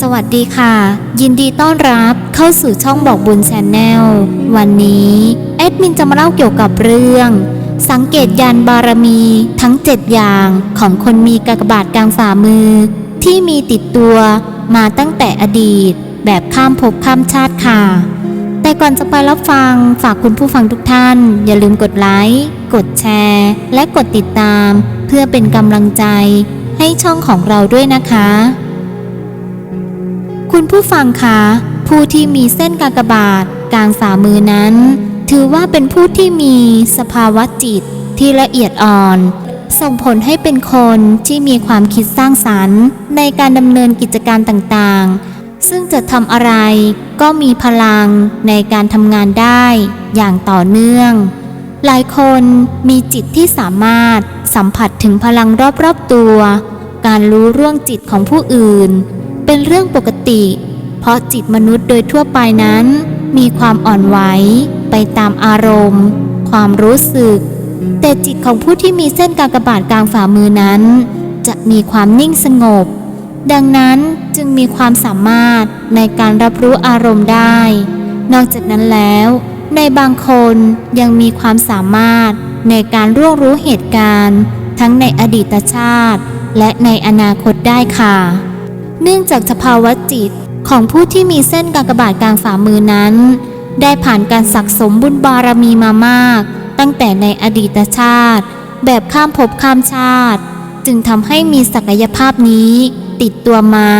สวัสดีค่ะ ยินดีต้อนรับเข้าสู่ช่องบอกบุญแชนแนลวันนี้แอดมินจะมาเล่าเกี่ยวกับเรื่อง สังเกตยานบารมีทั้ง 7 อย่างของคนมีกากบาทกลางฝ่ามือ ที่มีติดตัวมาตั้งแต่อดีต แบบข้ามภพข้ามชาติค่ะ แต่ก่อนจะไปรับฟังฝากคุณผู้ฟังทุกท่าน อย่าลืมกดไลค์กดแชร์ และกดติดตาม เพื่อเป็นกำลังใจให้ช่องของเราด้วยนะคะ คุณผู้ฟังคะ ผู้ที่มีเส้นกากบาทกลางฝ่ามือนั้น ถือว่าเป็นผู้ที่มีสภาวะจิตที่ละเอียดอ่อน ส่งผลให้เป็นคนที่มีความคิดสร้างสรรค์ ในการดำเนินกิจการต่างๆ ซึ่งจะทำอะไรก็มีพลังในการทำงานได้อย่างต่อเนื่อง หลายคนมีจิตที่สามารถสัมผัสถึงพลังรอบๆตัว การรู้เรื่องจิตของผู้อื่น เป็นเรื่องปกติ เพราะจิตมนุษย์โดยทั่วไปนั้น มีความอ่อนไหวไปตามอารมณ์ ความรู้สึก แต่จิตของผู้ที่มีเส้นกากบาทกลางฝ่ามือนั้น จะมีความนิ่งสงบ ดังนั้นจึงมีความสามารถในการรับรู้อารมณ์ได้ นอกจากนั้นแล้ว ในบางคนยังมีความสามารถในการร่วงรู้เหตุการณ์ ทั้งในอดีตชาติ และในอนาคตได้ค่ะ เนื่องจากสภาวะจิตของผู้ที่มีเส้นกากบาทกลางฝ่ามือนั้น ได้ผ่านการสักสมบุญบารมีมามาก ตั้งแต่ในอดีตชาติ แบบข้ามภพข้ามชาติ จึงทำให้มีศักยภาพนี้ติดตัวมา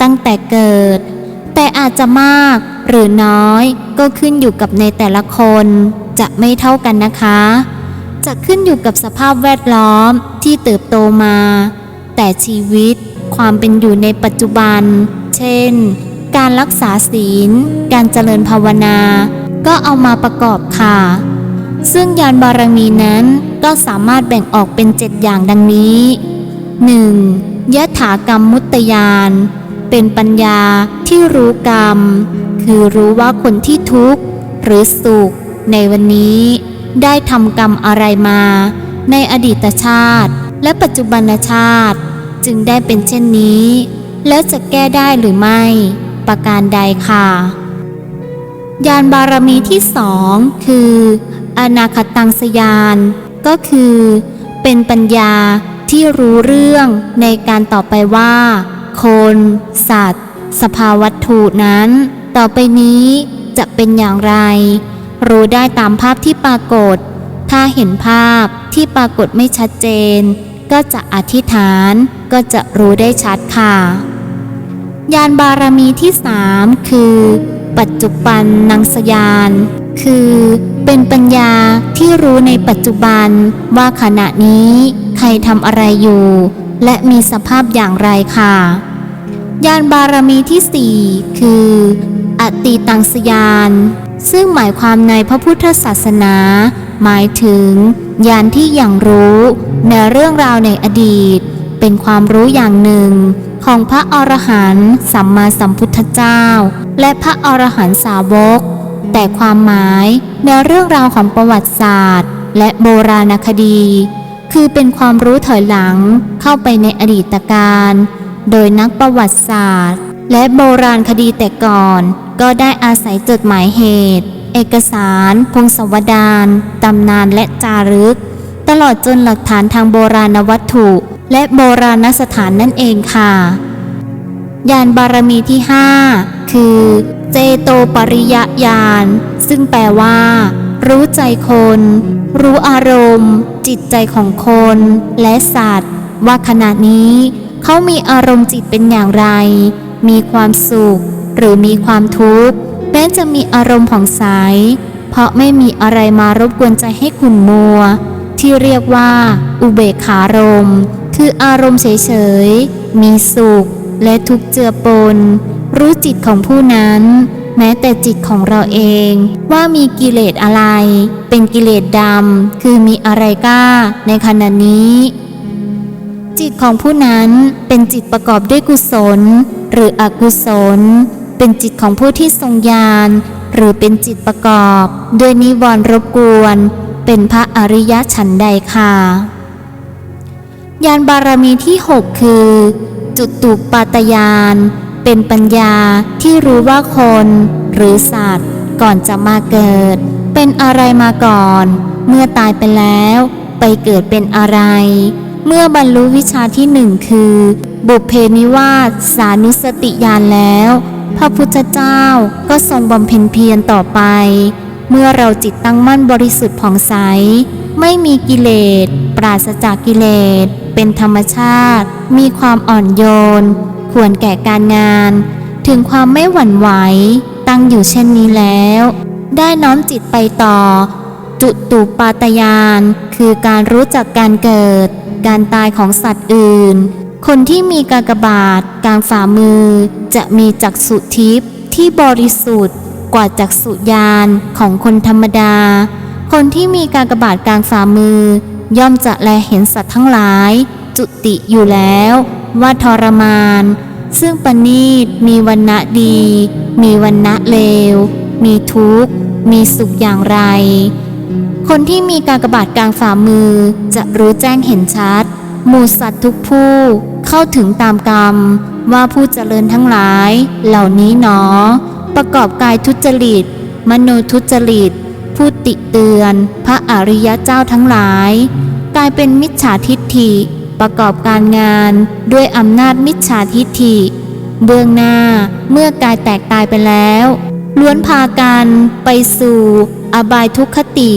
ตั้งแต่เกิด แต่อาจจะมากหรือน้อยก็ขึ้นอยู่กับในแต่ละคนจะไม่เท่ากันนะคะ จะขึ้นอยู่กับสภาพแวดล้อมที่เติบโตมา แต่ชีวิต ความเป็นอยู่ในปัจจุบัน เช่น การรักษาศีล การเจริญภาวนา ก็เอามาประกอบค่ะ ซึ่งยานบารมีนั้นก็สามารถแบ่งออกเป็นเจ็ดอย่างดังนี้ 1. ยะถากรรมมุตยาน เป็นปัญญาที่รู้กรรม คือรู้ว่าคนที่ทุกข์หรือสุข ในวันนี้ได้ทำกรรมอะไรมา ในอดีตชาติ และปัจจุบันชาติ จึงได้เป็นเช่นนี้ แล้วจะแก้ได้หรือไม่ ประการใดค่ะ ยานบารมีที่สองคือ อนาคตังสยาน ก็คือ เป็นปัญญาที่รู้เรื่องในการต่อไปว่า คน สัตว์ สภาวัตถุนั้น ต่อไปนี้จะเป็นอย่างไร รู้ได้ตามภาพที่ปรากฏ ถ้าเห็นภาพที่ปรากฏไม่ชัดเจน ก็จะอธิษฐาน ก็จะรู้ได้ชัดค่ะ ยานบารมีที่สามคือ ปัจจุบันนังสยาน คือเป็นปัญญาที่รู้ในปัจจุบันว่าขณะนี้ใครทำอะไรอยู่ และมีสภาพอย่างไรค่ะยานบารมีที่สี่คือ อติตังสยาน ซึ่งหมายความในพระพุทธศาสนา หมายถึงยานที่อย่างรู้ในเรื่องราวในอดีต เป็นความรู้อย่างหนึ่ง ของพระอรหันต์สัมมาสัมพุทธเจ้า และพระอรหันตสาวก แต่ความหมายในเรื่องราวของประวัติศาสตร์ และโบราณคดี คือเป็นความรู้ถอยหลังเข้าไปในอดีตการ โดยนักประวัติศาสตร์ และโบราณคดีแต่ก่อน ก็ได้อาศัยจดหมายเหตุ เอกสาร พงศาวดารตำนานและจารึก ตลอดจนหลักฐานทางโบราณวัตถุ และโบราณสถานนั่นเองค่ะยานบารมีที่ 5 คือ เจโตปริยญาณซึ่งแปลว่า รู้ใจคน รู้อารมณ์ จิตใจของคน และสัตว์ ว่าขณะนี้ เขามีอารมณ์จิตเป็นอย่างไร มีความสุข หรือมีความทุกข์แม้จะมีอารมณ์ผ่องใสเพราะไม่มีอะไรมารบกวนใจให้ขุ่นมัว ที่เรียกว่า อุเบกขารมณ์ คืออารมณ์เฉยๆ มีสุขและทุกข์เจือปน รู้จิตของผู้นั้น แม้แต่จิตของเราเอง ว่ามีกิเลสอะไร เป็นกิเลสดำ คือมีอะไรกล้าในขณะนี้ จิตของผู้นั้นเป็นจิตประกอบด้วยกุศล หรืออกุศล เป็นจิตของผู้ที่ทรงญาณหรือเป็นจิตประกอบ ด้วยนิวรณ์รบกวน เป็นพระอริยะฉันใดค่ะ ยานบารมีที่ 6 คือ จุตุปาตยาน เป็นปัญญาที่รู้ว่าคนหรือสัตว์ ก่อนจะมาเกิด เป็นอะไรมาก่อน เมื่อตายไปแล้ว ไปเกิดเป็นอะไร เมื่อบรรลุวิชาที่หนึ่งคือ บุพเพนิวาสสานุสติญาณแล้ว พระพุทธเจ้าก็ทรงบำเพ็ญเพียรต่อไป เมื่อเราจิตตั้งมั่นบริสุทธิ์ผ่องใส ไม่มีกิเลส ปราศจากกิเลส เป็นธรรมชาติ มีความอ่อนโยน ควรแก่การงาน ถึงความไม่หวั่นไหว ตั้งอยู่เช่นนี้แล้ว ได้น้อมจิตไปต่อ จุตูปาตยาน คือการรู้จักการเกิด การตายของสัตว์อื่น คนที่มีกากบาทกลางฝ่ามือ จะมีจักษุทิพย์ที่บริสุทธิ์กว่าจักษุญาณของคนธรรมดา คนที่มีกากบาทกลางฝ่ามือ ย่อมจะแลเห็นสัตว์ทั้งหลาย จุติอยู่แล้ว ว่าทรมาน ซึ่งปณีตมีวันณะดี มีวันณะเลว มีทุกข์ มีสุขอย่างไร คนที่มีการกระบาทกลางฝ่ามือจะรู้แจ้งเห็นชัด หมู่สัตว์ทุกผู้เข้าถึงตามกรรม ว่าผู้เจริญทั้งหลาย เหล่านี้หนอ ประกอบกายทุจริต มโนทุจริต ผู้ติเตือน พระอริยะเจ้าทั้งหลาย กลายเป็นมิจฉาทิฏฐิ ประกอบการงานด้วยอำนาจมิจฉาทิฏฐิ เบื้องหน้าเมื่อกายแตกตายไปแล้ว ล้วนพากันไปสู่ อบายทุกขติ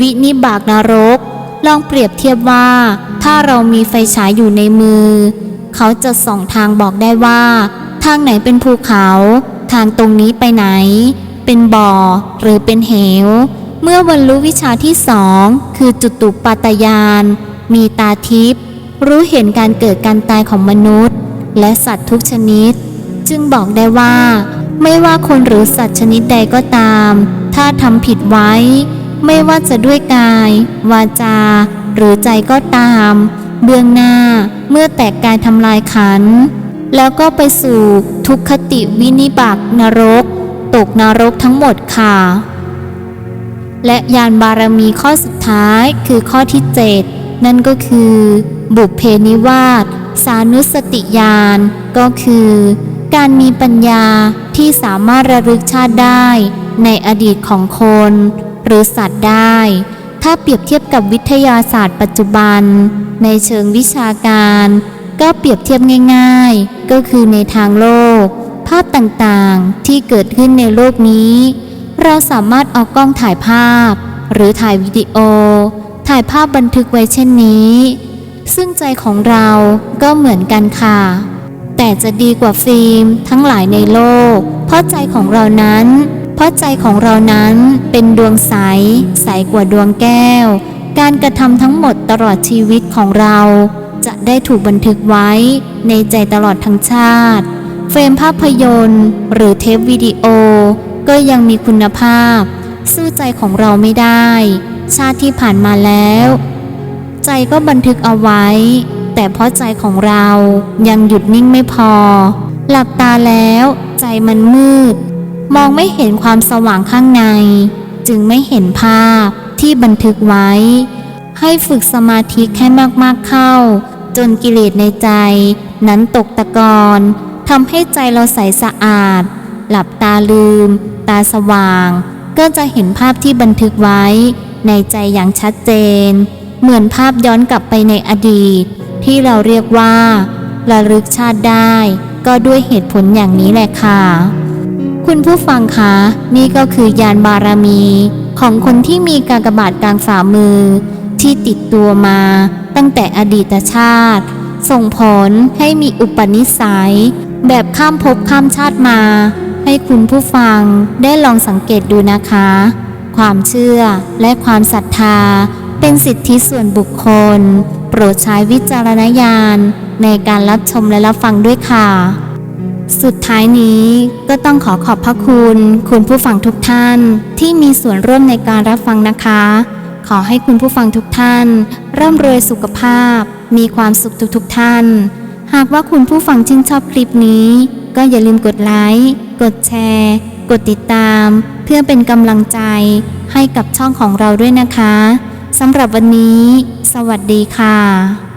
วินิบากนรก ลองเปรียบเทียบว่า ถ้าเรามีไฟฉายอยู่ในมือ เขาจะส่องทางบอกได้ว่า ทางไหนเป็นภูเขา ทางตรงนี้ไปไหน เป็นบ่อหรือเป็นเหว เมื่อบรรลุวิชาที่สองคือจุตุปัตยาน มีตาทิพย์รู้เห็นการเกิดการตายของมนุษย์ และสัตว์ทุกชนิด จึงบอกได้ว่า ไม่ว่าคนหรือสัตว์ชนิดใดก็ตาม ถ้าทำผิดไว้ ไม่ว่าจะด้วยกาย วาจา หรือใจก็ตาม เบื้องหน้าเมื่อแตกกายทำลายขัน แล้วก็ไปสู่ทุกขติวินิบากนรก ตกนรกทั้งหมดค่ะ และยานบารมีข้อสุดท้ายคือข้อที่ 7 นั่นก็คือ บุพเพนิวาสสานุสติญาณก็คือ การมีปัญญาที่สามารถระลึกชาติได้ ในอดีตของคน หรือสัตว์ได้ ถ้าเปรียบเทียบกับวิทยาศาสตร์ปัจจุบัน ในเชิงวิชาการ ก็เปรียบเทียบง่าย ๆ ก็คือในทางโลก ภาพต่างๆที่เกิดขึ้นในโลกนี้ เราสามารถเอากล้องถ่ายภาพ หรือถ่ายวิดีโอ ถ่ายภาพบันทึกไว้เช่นนี้ ซึ่งใจของเราก็เหมือนกันค่ะ แต่จะดีกว่าฟิล์มทั้งหลายในโลก เพราะใจของเรานั้น เพราะใจของเรานั้นเป็นดวงใส ใสกว่าดวงแก้ว การกระทำทั้งหมดตลอดชีวิตของเรา จะได้ถูกบันทึกไว้ในใจตลอดทั้งชาติ เฟรมภาพยนตร์ หรือเทปวิดีโอ ก็ยังมีคุณภาพ สู้ใจของเราไม่ได้ ชาติที่ผ่านมาแล้ว ใจก็บันทึกเอาไว้ แต่เพราะใจของเรายังหยุดนิ่งไม่พอ หลับตาแล้วใจมันมืด มองไม่เห็นความสว่างข้างใน จึงไม่เห็นภาพที่บันทึกไว้ ให้ฝึกสมาธิให้มากๆเข้า จนกิเลสในใจนั้นตกตะกอนทำให้ใจเราใสสะอาด หลับตาลืม ตาสว่าง ก็จะเห็นภาพที่บันทึกไว้ ในใจอย่างชัดเจน เหมือนภาพย้อนกลับไปในอดีต ที่เราเรียกว่าระลึกชาติได้ ก็ด้วยเหตุผลอย่างนี้แหละค่ะ คุณผู้ฟังคะนี่ก็คือยานบารมี ของคนที่มีกากบาทกลางฝ่ามือ ที่ติดตัวมาตั้งแต่อดีตชาติ ส่งผลให้มีอุปนิสัย แบบข้ามภพข้ามชาติมา ให้คุณผู้ฟังได้ลองสังเกตดูนะคะ ความเชื่อและความศรัทธา เป็นสิทธิส่วนบุคคล โปรดใช้วิจารณญาณ ในการรับชมและรับฟังด้วยค่ะ สุดท้ายนี้ก็ต้องขอขอบพระคุณ คุณผู้ฟังทุกท่านที่มีส่วนร่วมในการรับฟังนะคะ ขอให้คุณผู้ฟังทุกท่านร่ำรวยสุขภาพ มีความสุขทุกๆทท่าน หากว่าคุณผู้ฟังชื่นชอบคลิปนี้ ก็อย่าลืมกดไลค์ กดแชร์ กดติดตาม เพื่อเป็นกำลังใจให้กับช่องของเราด้วยนะคะสำหรับวันนี้ สวัสดีค่ะ